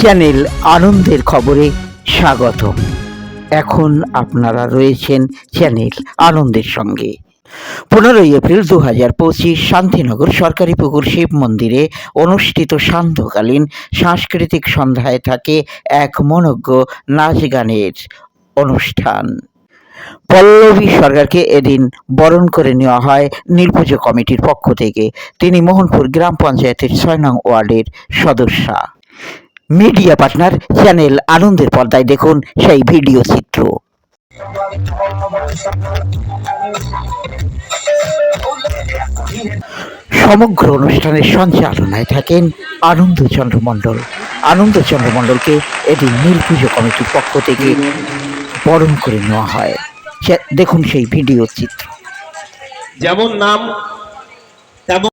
Channel আনন্দের খবরে স্বাগত এখন আপনারা রয়েছেন চ্যানেল আনন্দের সঙ্গে। পনেরোই এপ্রিল দু হাজার পঁচিশ শান্তিনগর সরকারি পুকুর শিব মন্দিরে অনুষ্ঠিত সান্ধ্যকালীন সাংস্কৃতিক সন্ধ্যায় থাকে এক মনজ্ঞ নাচ গানের অনুষ্ঠান। পল্লবী সরকারকে এদিন বরণ করে নেওয়া হয় নীলপুজো কমিটির পক্ষ থেকে। তিনি মোহনপুর গ্রাম পঞ্চায়েতের ছয় নং ওয়ার্ডের সদস্যা। মিডিয়া পার্টনার চ্যানেল আনন্দের পর্দায় দেখুন সেই ভিডিও চিত্র। সমগ্র অনুষ্ঠানের সঞ্চালনায় থাকেন আনন্দচন্দ্র মণ্ডল। আনন্দচন্দ্র মণ্ডলকে এদিন নীলপুজো কমিটির পক্ষ থেকে বরণ করে নেওয়া হয়। দেখুন সেই ভিডিও চিত্র। যেমন নাম, তেমন